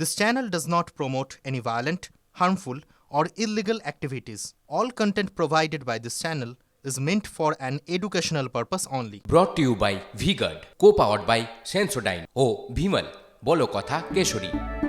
This channel does not promote any violent, harmful, or illegal activities. All content provided by this channel is meant for an educational purpose only. Brought to you by V-Guard, co-powered by Sensodyne. Oh, Bhimal, Bolo Kotha কথা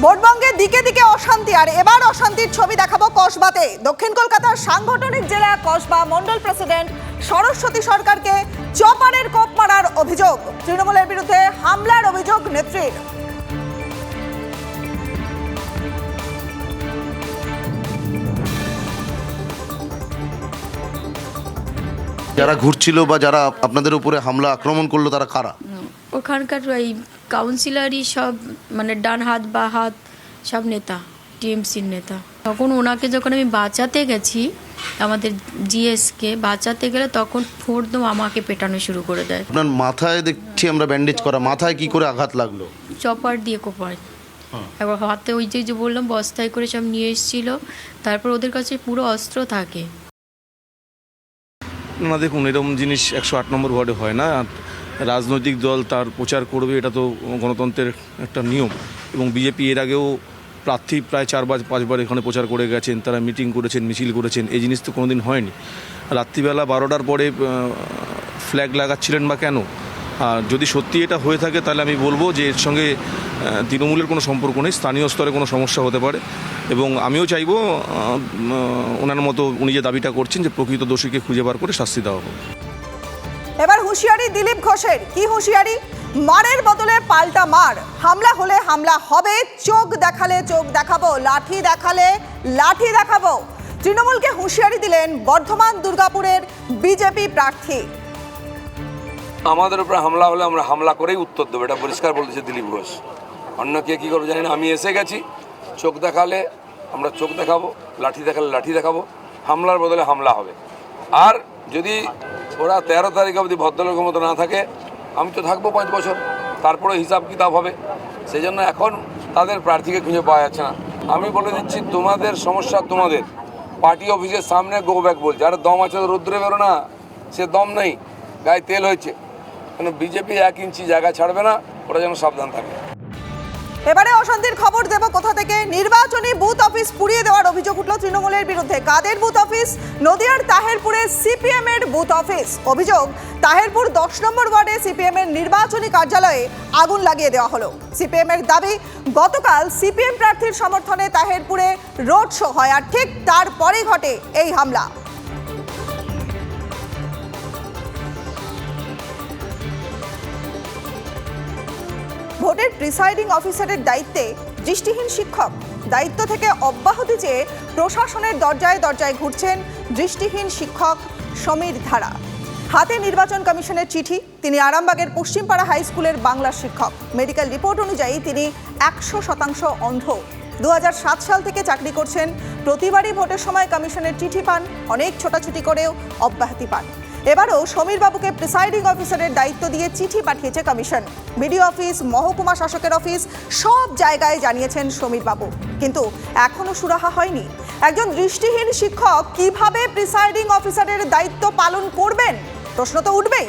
কেশরী ভোটবঙ্গে দিকে দিকে অশান্তি, আর এবার অশান্তির ছবি দেখাবো কসবাতে। দক্ষিণ কলকাতার সাংগঠনিক জেলা কসবা মন্ডল প্রেসিডেন্ট সরস্বতী সরকারকে চপারের কোপ মারার অভিযোগ। তৃণমূলের বিরুদ্ধে হামলার অভিযোগ নেত্রীর। যারা ঘুরছিল বা যারা আপনাদের উপরে হামলা আক্রমণ করল তারা কারা? ওখানকার ওই কাউন্সিলারই সব মানে ডান হাত বা হাত সব নেতা টিএমসির নেতা। তখন ওনাকে যখন আমি বাঁচাতে গেছি আমাদের জিএসকে বাঁচাতে গেলে তখন ফোরদম আমাকে পেটানো শুরু করে দেয়। আপনার মাথায় দেখছি আমরা ব্যান্ডেজ করা মাথায় কি করে আঘাত লাগল? চপার দিয়ে কোপায়। একবার হাতে ওই যে যে বললাম বস্তায় করে সব নিয়ে এসেছিল তারপর ওদের কাছে পুরো অস্ত্র থাকে। না, দেখুন, এরকম জিনিস একশো আট নম্বর ওয়ার্ডে হয় না। রাজনৈতিক দল তার প্রচার করবে, এটা তো গণতন্ত্রের একটা নিয়ম। এবং বিজেপি এর আগেও প্রার্থী প্রায় চারবার পাঁচবার এখানে প্রচার করে গেছেন, তারা মিটিং করেছেন, মিছিল করেছেন, এই জিনিস তো কোনোদিন হয়নি। রাত্রিবেলা বারোটার পরে ফ্ল্যাগ লাগাচ্ছিলেন বা কেন? আর যদি সত্যি এটা হয়ে থাকে, তাহলে আমি বলব যে এর সঙ্গে তৃণমূলের কোনো সম্পর্ক নেই, স্থানীয় স্তরে কোনো সমস্যা হতে পারে। এবং আমিও চাইব ওনার মতো উনি যে দাবিটা করছেন যে প্রকৃত দোষীকে খুঁজে বার করে শাস্তি দেওয়া হোক। এবার হুঁশিয়ারি দিলীপ ঘোষের। কি হুঁশিয়ারি? মারের বদলে পাল্টা মার। হামলা হলে হামলা হবে, চোখ দেখালে চোখ দেখাবো, লাঠি দেখালে লাঠি দেখাবো। তৃণমূলকে হুঁশিয়ারি দিলেন বর্ধমান দুর্গাপুরের বিজেপি প্রার্থী। আমাদের উপরে হামলা হলে আমরা হামলা করেই উত্তর দেবো। এটা পরিষ্কার বলেছে দিলীপ ঘোষ। অন্য কে কী করব জানি না, আমি এসে গেছি। চোখ দেখালে আমরা চোখ দেখাবো, লাঠি দেখালে লাঠি দেখাবো। হামলার বদলে হামলা হবে। আর যদি ওরা তেরো তারিখ অবধি ভদ্রলোকের মতো না থাকে, আমি তো থাকব পাঁচ বছর। তারপরে হিসাব কিতাব হবে। সেই জন্য এখন তাদের প্রার্থীকে খুঁজে পাওয়া যাচ্ছে না। আমি বলে দিচ্ছি, তোমাদের সমস্যা তোমাদের। পার্টি অফিসের সামনে গো ব্যাক বলছে আর দম আছে রুদ্রে বেরো না সে দম নেই। গায়ে তেল হয়েছে। কেন বিজেপি এক ইঞ্চি জায়গা ছাড়বে না, ওরা যেন সাবধান থাকে। এবারে অশান্তির খবর দেব কোথা থেকে? নির্বাচনী বুথ অফিস পুড়িয়ে দেওয়ার অভিযোগ উঠল তৃণমূলের বিরুদ্ধে। কাদের বুথ অফিস? নদিয়ার তাহেরপুরে সিপিএম এর বুথ অফিস। অভিযোগ, তাহেরপুর দশ নম্বর ওয়ার্ডে সিপিএম এর নির্বাচনী কার্যালয়ে আগুন লাগিয়ে দেওয়া হলো। সিপিএম এর দাবি, গতকাল সিপিএম প্রার্থীর সমর্থনে তাহেরপুরে রোড শো হয়, আর ঠিক তারপরেই ঘটে এই হামলা। ভোটের প্রিসাইডিং অফিসারের দায়িত্বে দৃষ্টিহীন শিক্ষক। দায়িত্ব থেকে অব্যাহতি চেয়ে প্রশাসনের দরজায় দরজায় ঘুরছেন দৃষ্টিহীন শিক্ষক সমীর ধারা। হাতে নির্বাচন কমিশনের চিঠি, তিনি আরামবাগের পশ্চিমপাড়া হাই স্কুলের বাংলা শিক্ষক। মেডিকেল রিপোর্ট অনুযায়ী তিনি একশো শতাংশ অন্ধ। দু হাজার সাত সাল থেকে চাকরি করছেন। প্রতিবারই ভোটের সময় কমিশনের চিঠি পান। অনেক ছোটাছুটি করেও অব্যাহতি পান। এবারও সমীরবাবুকে প্রিসাইডিং অফিসারের দায়িত্ব দিয়ে চিঠি পাঠিয়েছে কমিশন। বিডিও অফিস, মহকুমা শাসকের অফিস, সব জায়গায় জানিয়েছেন সমীরবাবু। কিন্তু এখনও সুরাহা হয়নি। একজন দৃষ্টিহীন শিক্ষক কীভাবে প্রিসাইডিং অফিসারের দায়িত্ব পালন করবেন? প্রশ্ন তো উঠবেই।